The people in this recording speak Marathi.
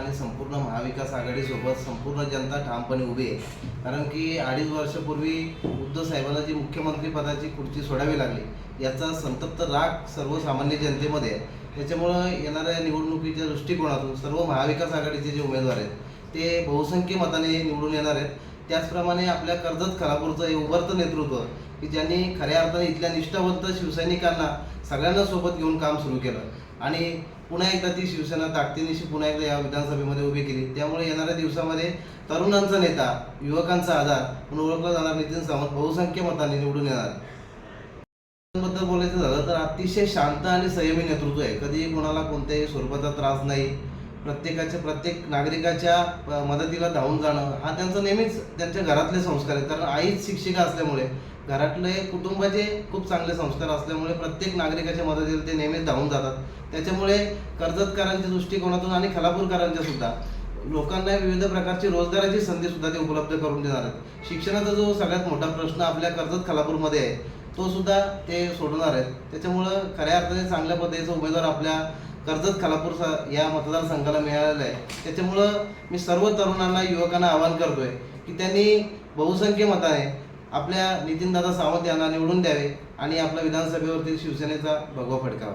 आणि संपूर्ण महाविकास आघाडीसोबत संपूर्ण जनता ठामपणे उभी आहे. कारण की अडीच वर्षापूर्वी उद्धव साहेबांना जी मुख्यमंत्रीपदाची खुर्ची सोडावी लागली याचा संतप्त राग सर्वसामान्य जनतेमध्ये आहे. त्याच्यामुळं येणाऱ्या निवडणुकीच्या दृष्टिकोनातून सर्व महाविकास आघाडीचे जे उमेदवार आहेत ते बहुसंख्य मताने निवडून येणार आहेत. त्याचप्रमाणे आपल्या कर्जत खालापूरचं हे उभरतं नेतृत्व की ज्यांनी खऱ्या अर्थाने इथल्या निष्ठावंत शिवसैनिकांना सगळ्यांना सोबत घेऊन काम सुरू केलं. आणि पुन्हा एकदा ती शिवसेना ताकदीनिशी पुन्हा एकदा या विधानसभेमध्ये उभी केली. त्यामुळे येणाऱ्या दिवसामध्ये तरुणांचा नेता युवकांचा आधार म्हणून ओळखला जाणार नितीन सावंत. बहुसंख्य मतांनी निवडून येणार. बद्दल बोलायचं झालं तर अतिशय शांत आणि संयमी नेतृत्व आहे. कधीही कोणाला कोणत्याही स्वरूपाचा त्रास नाही. प्रत्येकाच्या प्रत्येक नागरिकाच्या मदतीला धावून जाणं हा त्यांचा नेहमीच त्यांच्या घरातले संस्कार आहेत. कारण आईच शिक्षिका असल्यामुळे घरातले कुटुंबाचे खूप चांगले संस्कार असल्यामुळे प्रत्येक नागरिकाच्या मदतीला ते नेहमीच धावून जातात. त्याच्यामुळे कर्जतकारांच्या दृष्टिकोनातून आणि खलापूरकरांच्या सुद्धा लोकांना विविध प्रकारची रोजगाराची संधी सुद्धा ते उपलब्ध करून देणार आहेत. शिक्षणाचा जो सगळ्यात मोठा प्रश्न आपल्या कर्जत खालापूरमध्ये आहे तो सुद्धा ते सोडवणार आहेत. त्याच्यामुळं खऱ्या अर्थाने चांगल्या पद्धतीचा उमेदवार आपल्या कर्जत खालापूर सा या मतदारसंघाला मिळालेलं आहे. त्याच्यामुळं मी सर्व तरुणांना युवकांना आवाहन करतोय की त्यांनी बहुसंख्य मताने आपल्या नितीनदादा सावंत यांना निवडून द्यावे आणि आपल्या विधानसभेवरती शिवसेनेचा भगवा फडकावा.